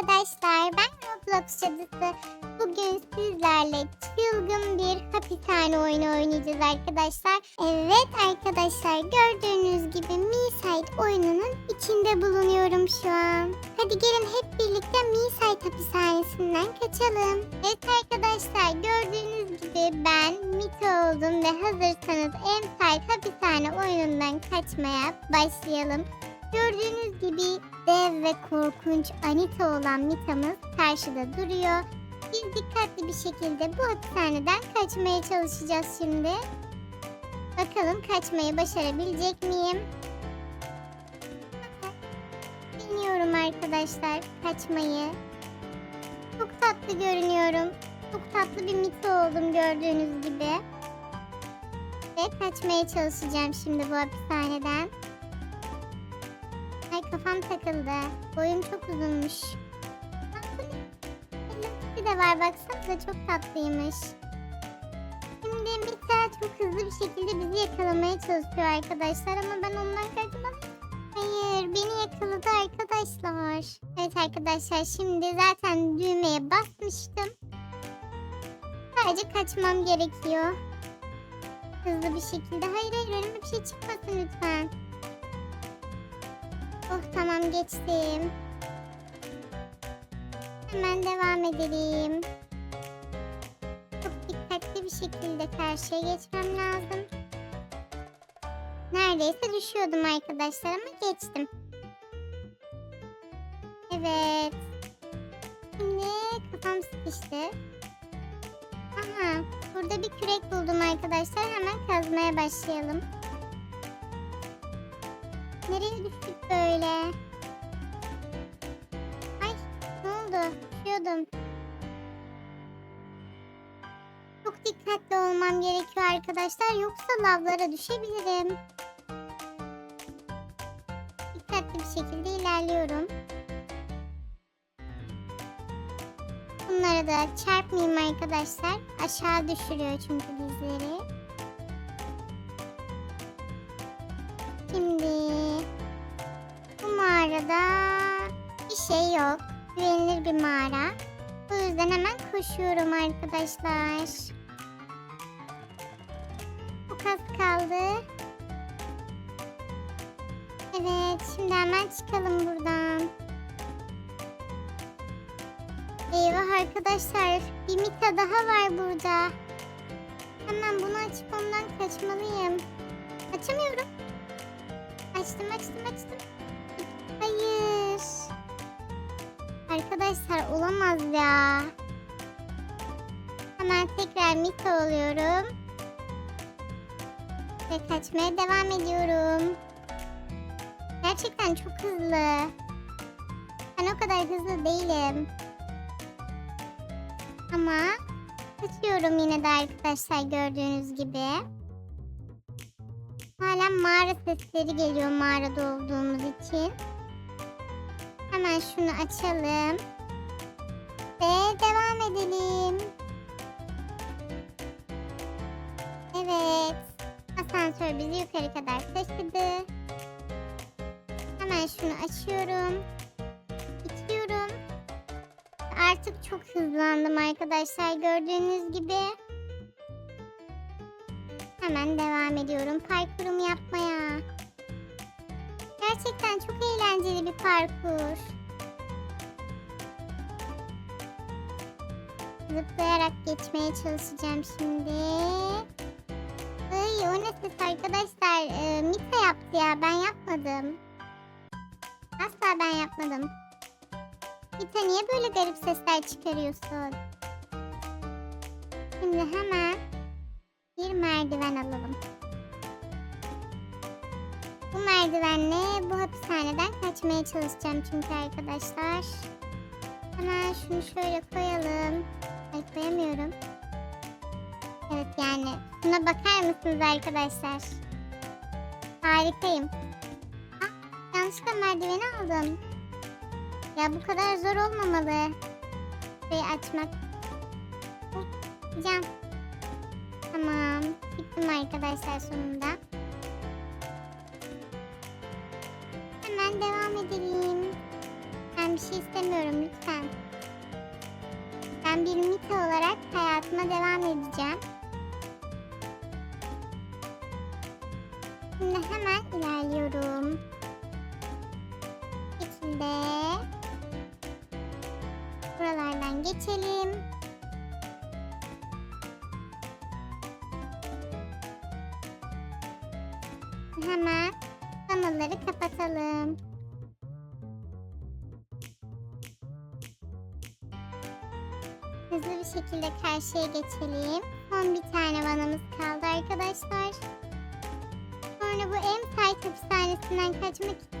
arkadaşlar ben Roblox cadısı. Bugün sizlerle çılgın bir hapishane oyunu oynayacağız arkadaşlar. Evet arkadaşlar gördüğünüz gibi Mirsite oyununun içinde bulunuyorum şu an. Hadi gelin hep birlikte Mirsite hapishanesinden kaçalım. Evet arkadaşlar gördüğünüz gibi ben Mito oldum ve hazırsanız Emsite hapishane oyunundan kaçmaya başlayalım. Gördüğünüz gibi dev ve korkunç Anita olan Mita'mız karşıda duruyor. Biz dikkatli bir şekilde bu hapishaneden kaçmaya çalışacağız şimdi. Bakalım kaçmayı başarabilecek miyim? Bilmiyorum arkadaşlar kaçmayı. Çok tatlı görünüyorum. Çok tatlı bir Mita oldum gördüğünüz gibi. Ve kaçmaya çalışacağım şimdi bu hapishaneden. Kafam takıldı. Boyum çok uzunmuş. Elbisesi de var baksanıza çok tatlıymış. Şimdi Mita çok hızlı bir şekilde bizi yakalamaya çalışıyor arkadaşlar ama ben ondan kaçmalıyım. Hayır beni yakaladı arkadaşlar. Evet arkadaşlar şimdi zaten düğmeye basmıştım. Sadece kaçmam gerekiyor. Hızlı bir şekilde. Hayır hayır önüme bir şey çıkmasın lütfen. Oh tamam geçtim. Hemen devam edelim. Çok dikkatli bir şekilde karşıya geçmem lazım. Neredeyse düşüyordum arkadaşlar ama geçtim. Evet. Şimdi kafam sıkıştı. Aha burada bir kürek buldum arkadaşlar. Hemen kazmaya başlayalım. Nereye düştük böyle? Ay ne oldu? Düşüyordum. Çok dikkatli olmam gerekiyor arkadaşlar. Yoksa lavlara düşebilirim. Dikkatli bir şekilde ilerliyorum. Bunlara da çarpmayayım arkadaşlar. Aşağı düşürüyor çünkü bizleri. Mağarada bir şey yok. Güvenilir bir mağara. Bu yüzden hemen koşuyorum arkadaşlar. Çok az kaldı. Evet şimdi hemen çıkalım buradan. Eyvah arkadaşlar bir Mita daha var burada. Hemen bunu açıp ondan kaçmalıyım. Açamıyorum. Açtım açtım açtım. Arkadaşlar olamaz ya. Hemen tekrar Mita oluyorum. Ve kaçmaya devam ediyorum. Gerçekten çok hızlı. Ben o kadar hızlı değilim. Ama kaçıyorum yine de arkadaşlar gördüğünüz gibi. Hala mağara sesleri geliyor mağarada olduğumuz için. Hemen şunu açalım. Ve devam edelim. Evet. Asansör bizi yukarı kadar taşıdı. Hemen şunu açıyorum. İtiyorum. Artık çok hızlandım arkadaşlar gördüğünüz gibi. Hemen devam ediyorum parkurumu yapmaya. Gerçekten çok eğlenceli bir parkur. Zıplayarak geçmeye çalışacağım şimdi. Ay o ne ses arkadaşlar. Ee, Mita yaptı ya ben yapmadım. Asla ben yapmadım. Mita niye böyle garip sesler çıkarıyorsun? Şimdi hemen bir merdiven alalım. Bu merdivenle bu hapishaneden kaçmaya çalışacağım çünkü arkadaşlar. Hemen şunu şöyle koyalım. Ay koyamıyorum. Evet yani şuna bakar mısınız arkadaşlar? Harikayım. Ah, yanlışlıkla merdiveni aldım. Ya bu kadar zor olmamalı. Şurayı açmak. Cam. Tamam. Çıktım arkadaşlar sonunda. Hemen devam edelim. Ben bir şey istemiyorum lütfen. Ben bir Mita olarak hayatıma devam edeceğim. Şimdi hemen ilerliyorum. Şekilde buralardan geçelim. Hızlı bir şekilde karşıya geçelim. Son bir tane vanamız kaldı arkadaşlar. Sonra bu Emsite hapishanesinden kaçmak için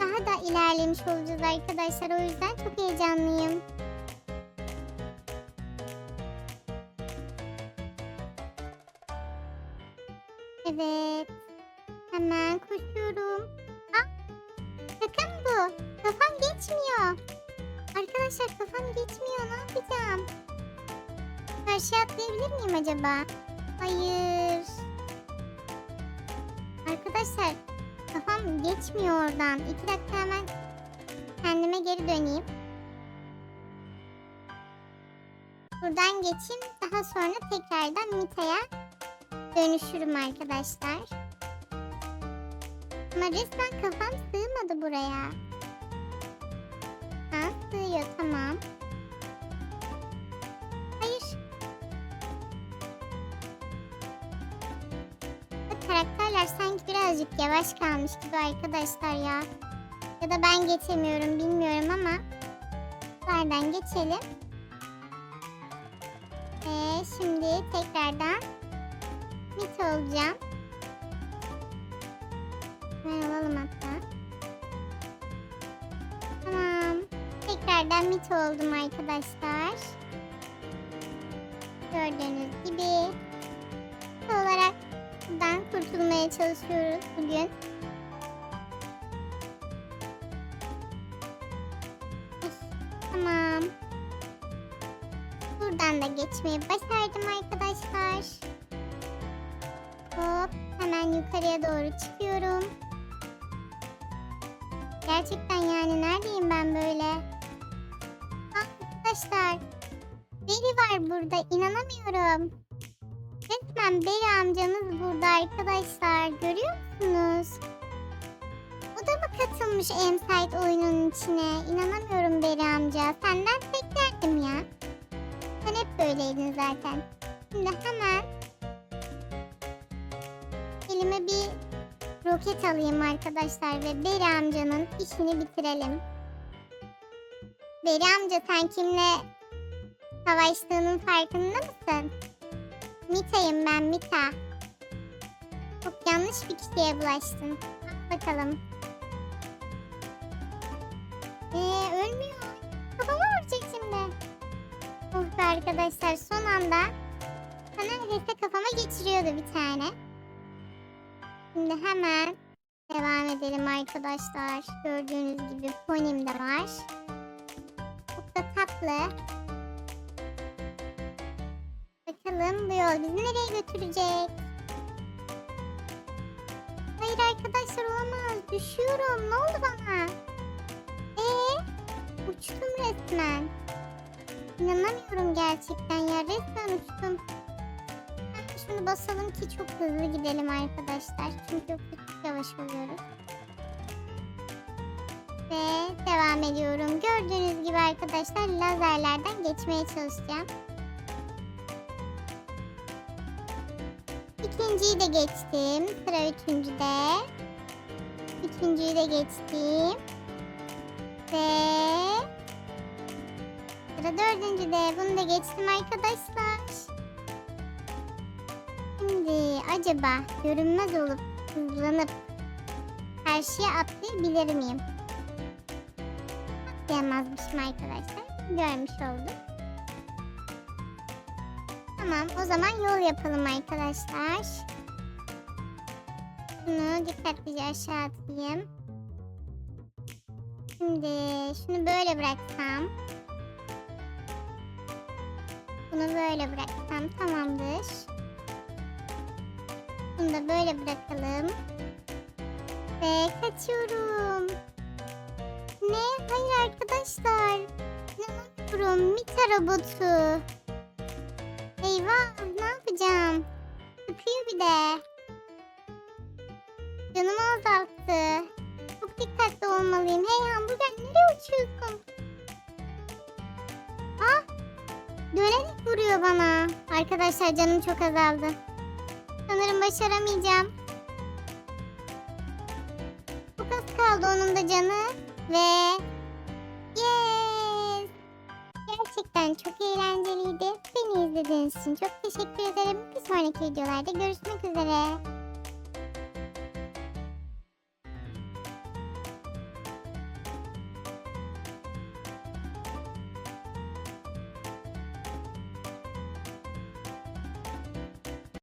daha da ilerlemiş olacağız arkadaşlar. O yüzden çok heyecanlıyım. Evet. Hemen koşuyorum. Ha? Sakın bu. Kafam geçmiyor. Arkadaşlar kafam geçmiyor. Ne yapacağım? Karşıya atlayabilir miyim acaba? Hayır. Arkadaşlar kafam geçmiyor oradan. İki dakika hemen kendime geri döneyim. Buradan geçeyim. Daha sonra tekrardan Mita'ya dönüşürüm arkadaşlar. Ama resmen kafam sığmadı buraya. Sığıyor tamam. Hayır. Bu karakterler sanki birazcık yavaş kalmış gibi arkadaşlar ya. Ya da ben geçemiyorum bilmiyorum ama. Buradan geçelim. Ve şimdi tekrardan mit olacağım. Ben alalım hatta. Tekrardan mit oldum arkadaşlar. Gördüğünüz gibi. olarak buradan kurtulmaya çalışıyoruz bugün. Tamam. Buradan da geçmeyi başardım arkadaşlar. Hop hemen yukarıya doğru çıkıyorum. Gerçekten yani neredeyim ben böyle? Arkadaşlar Beri var burada inanamıyorum. Resmen Beri amcamız burada arkadaşlar görüyor musunuz? O da mı katılmış Emsite oyunun içine? İnanamıyorum Beri amca. Senden beklerdim ya. Sen hep böyleydin zaten. Şimdi hemen elime bir roket alayım arkadaşlar ve Beri amcanın işini bitirelim. Beri amca sen kimle savaştığının farkında mısın? Mita'yım ben Mita. Çok yanlış bir kişiye bulaştın. Bak bakalım. Ee, ölmüyor. Kafama vuracak şimdi. Oh be arkadaşlar son anda sana hese kafama geçiriyordu bir tane. Şimdi hemen devam edelim arkadaşlar. Gördüğünüz gibi ponim de var. Da tatlı. Bakalım bu yol bizi nereye götürecek? Hayır arkadaşlar olamaz. Düşüyorum. Ne oldu bana? Ee, uçtum resmen. İnanamıyorum gerçekten ya. Resmen uçtum. Şunu basalım ki çok hızlı gidelim arkadaşlar. Çünkü çok yavaş oluyoruz. Ve devam ediyorum. Gördüğünüz gibi arkadaşlar lazerlerden geçmeye çalışacağım. İkinciyi de geçtim. Sıra üçüncüde. Üçüncüyü de geçtim. Ve sıra dördüncüde. Bunu da geçtim arkadaşlar. Şimdi acaba görünmez olup hızlanıp karşıya atlayabilir miyim? Atlayamazmışım arkadaşlar. Görmüş oldum. Tamam o zaman yol yapalım arkadaşlar. Şunu dikkatlice aşağı atayım. Şimdi şunu böyle bıraksam. Bunu böyle bıraksam tamamdır. Bunu da böyle bırakalım. Ve kaçıyorum. Ne arkadaşlar. İnanamıyorum. Mita robotu. Eyvah ne yapacağım? Sıkıyor bir de. Canımı azalttı. Çok dikkatli olmalıyım. Hey hamburger nereye uçuyorsun? Ah! Dönerek vuruyor bana. Arkadaşlar canım çok azaldı. Sanırım başaramayacağım. Çok az kaldı onun da canı. Ve yes! Gerçekten çok eğlenceliydi. Beni izlediğiniz için çok teşekkür ederim. Bir sonraki videolarda görüşmek üzere.